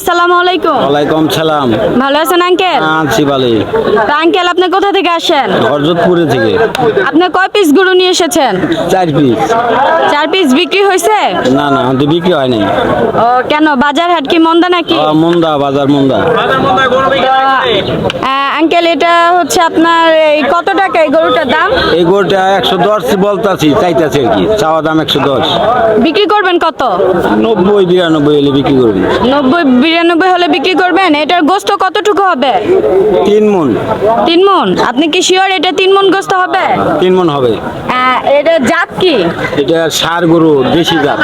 আসসালামু আলাইকুম। ওয়ালাইকুম সালাম। ভালো আছেন আঙ্কেল আছি ভালো তো আঙ্কেল আপনি কোথা থেকে আসেন? হরজতপুরে থেকে। আপনি কয় পিস গরু নিয়ে এসেছেন? চার পিস চার পিস বিক্রি হয়েছে? না না আমাদের বিক্রি হয় নাই। ও কেন বাজার হাট কি মন্দা নাকি? মন্দা মুন্দা। বাজার মুন্দা আঙ্কেল এটা হচ্ছে আপনার এই কত টাকা এই গরুটার দাম? এই গরুটা একশো দশ বলতাছি চাইতাছি আর কি চাওয়া দাম একশো দশ। বিক্রি করবেন কত? নব্বই বিরানব্বই হলে বিক্রি করব নব্বই বিরানব্বই হলে বিক্রি করবেন? এটার গোস্ত কতটুকু হবে? তিন মন। তিন মন? আপনি কি শিওর এটা তিন মন গোস্ত হবে? তিন মন হবে। আহ, এটা জাত কি? এটা সার গরু দেশি জাত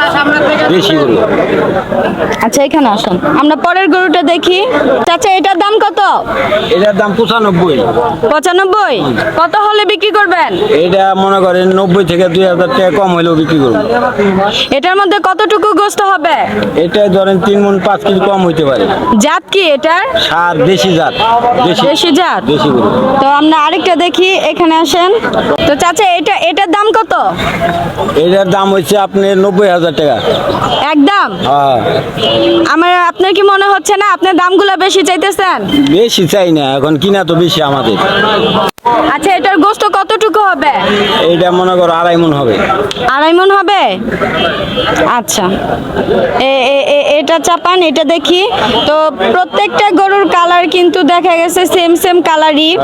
দেশি গরু। আচ্ছা এখানে আসুন। আমরা পরের গরুটা দেখি। চাচা এটার দাম কত? এটার দাম পঁচানব্বই। পঁচানব্বই? কত হলে বিক্রি করবেন? এটা মনে করেন নব্বই থেকে দুই হাজার টাকা কম হলেও বিক্রি করব। এটার মধ্যে কতটুকু গোস্ত হবে? এটা ধরেন তিন মন পাঁচ কেজি কম হইতে পারে। জাত কি এটার? সার দেশি জাত। দেশি। জাত? দেশি গরু। তো আমরা আরেকটা দেখি এখানে আসেন। তো চাচা এটা এটার দাম কত? এটার দাম হচ্ছে আপনার নব্বই হাজার টাকা। একদম? হ্যাঁ। আমার আপনার কি মনে হচ্ছে না? আপনার দামগুলো বেশি চাইতেছেন? বেশি চাই না এখন কিনা তো বেশি আমাদের। আচ্ছা এটার গোস্ত কতটুকু হবে? এইটা মনে করো আড়াই মন হবে। আড়াই মন হবে? আচ্ছা। এ- এ- এ- এটা চাপান এটা দেখি। তো প্রত্যেকটা গরুর কালার কিন্তু দেখা গেছে সেম সেম কালারই।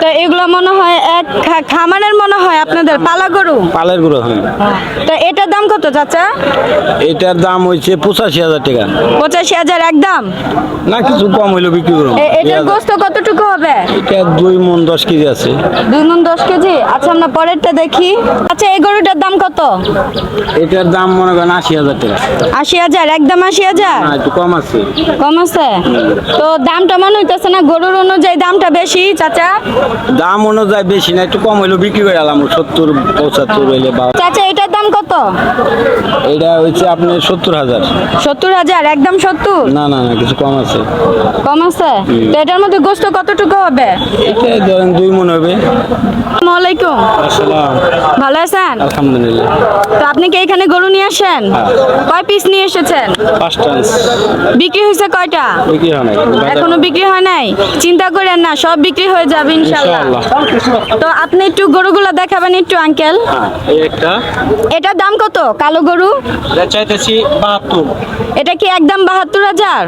তো এগুলো মনে হয় এক খামারের মনে হয় আপনাদের পালা গরু? পালের গরু হ্যাঁ। তো এটার দাম কত চাচা? এটার দাম হচ্ছে পঁচাশি হাজার টাকা। পঁচাশি হাজার একদম? না কিছু কম হইলেও বিক্রি করব। এটার গোস্ত কতটুকু হবে? এটা দুই মন দশ কেজি আছে। দুই মন দশ কেজি? আচ্ছা আমরা পরেরটা দেখি। আচ্ছা এই গরুটার দাম কত? এটার দাম মনে করেন আশি হাজার টাকা। আশি হাজার? একদম আশি হাজার? কম আছে। কম আছে? তো দামটা মনে হইতেছে না গরুর অনুযায়ী দামটা বেশি চাচা? দাম অনুযায়ী বেশি না একটু কম হইলেও বিক্রি করে আলাম সত্তর পঁচাত্তর হইলে বা চাচা এটার দাম কত? এটা হচ্ছে আপনার সত্তর হাজার। সত্তর হাজার? একদম সত্তর? না না না কিছু কম আছে। কম আছে? তো এটার মধ্যে গোস্ত কতটুকু হবে? এটা ধরেন দুই মন হবে। ভালো আছেন? আলহামদুলিল্লাহ। তো আপনি কি এখানে গরু নিয়ে আসেন? কয় পিস নিয়ে এসেছেন? বিক্রি হয়েছে কয়টা? বিক্রি হয় নাই। এখনও বিক্রি হয় নাই? চিন্তা করেন না সব বিক্রি হয়ে যাবে ইনশাআল্লাহ। তো আপনি একটু গরুগুলো দেখাবেন একটু আঙ্কেল এই একটা। এটার দাম কত কালো গরু? এটা চাইতেছি বাহাত্তর। এটা কি একদম বাহাত্তর হাজার?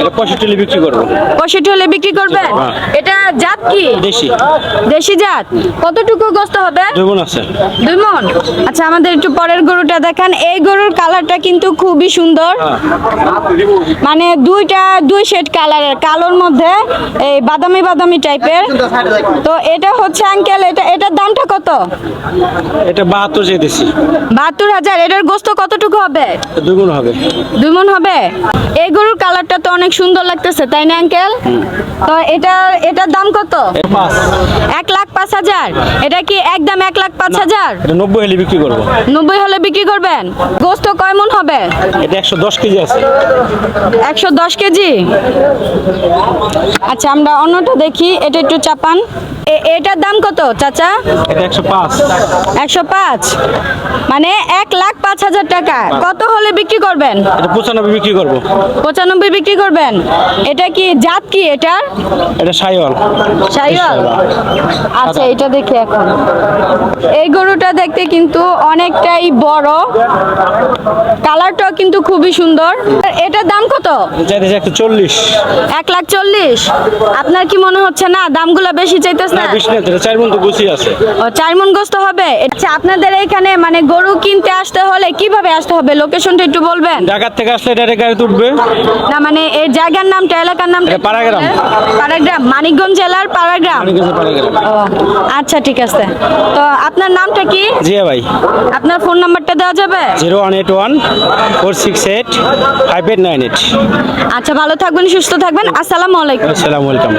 এটা পঁয়ষট্টি হলে বিক্রি করব। পঁয়ষট্টি হলে বিক্রি করবেন? হ্যাঁ। এটা জাত কি? দেশি। দেশি জাত? কতটুকু গোস্ত হবে? দুই মন আছে। দুই মন? আচ্ছা আমাদের একটু পরের গরুটা দেখান। এই গরুর কালারটা কিন্তু খুবই সুন্দর। মানে দুইটা দুই শেড কালারের কালোর মধ্যে এই বাদামি বাদামি টাইপের তো এটা হচ্ছে আঙ্কেল এটা এটার দামটা কত? এটা বাহাত্তর চাইতেছি। বাহাত্তর হাজার। এটার গোস্ত কতটুকু হবে? দুই গুণ হবে। দুই মন হবে? এই গরুর কালারটা তো অনেক সুন্দর লাগতেছে তাই না আঙ্কেল? তো এটা এটার দাম কত? এক লাখ পাঁচ হাজার। এটা কি একদম এক লাখ পাঁচ হাজার? নব্বই হলে বিক্রি করব। নব্বই হলে বিক্রি করবেন? গোস্ত কয় মন হবে? এটা একশো দশ কেজি আছে। একশো দশ কেজি? আচ্ছা আমরা অন্যটা দেখি এটা একটু চাপান। এটার দাম কত চাচা? একশো পাঁচ। মানে এক লাখ পাঁচ হাজার টাকা। কত হলে বিক্রি করবেন? পঁচানব্বই বিক্রি করব। পঁচানব্বই বিক্রি করবেন? এটা কি জাত কি এটার? এটা সাইওয়াল শাহিওয়াল আচ্ছা এটা দেখি এখন। এই গরুটা দেখতে কিন্তু অনেকটাই বড়। কালারটাও কিন্তু খুবই সুন্দর। এটার দাম কত? চাইতেছি একশো চল্লিশ। এক লাখ চল্লিশ? আপনার কি মনে হচ্ছে না? দামগুলো বেশি চাইতেছে না? চার মন তো গুছিয়ে আছে। ও চার মন গোস্ত হবে? আচ্ছা আপনাদের এখানে মানে গরু কিনতে আসতে হলে কীভাবে আসতে হবে? লোকেশনটা একটু বলবেন। ঢাকার থেকে আসলে এটা গাড়ি তুলবে না মানে এই জায়গার নামটা এলাকার এটা পাড়াগ্রাম। পাড়াগ্রাম মানিকগঞ্জ জেলার পাড়াগ্রাম? আচ্ছা ঠিক আছে। তো আপনার নামটা কি? জি ভাই। আপনার ফোন নাম্বারটা দেওয়া যাবে? Zero one eight one four six eight five eight nine eight. আচ্ছা ভালো থাকবেন সুস্থ থাকবেন। আসসালামু আলাইকুম। আসসালামু আলাইকুম।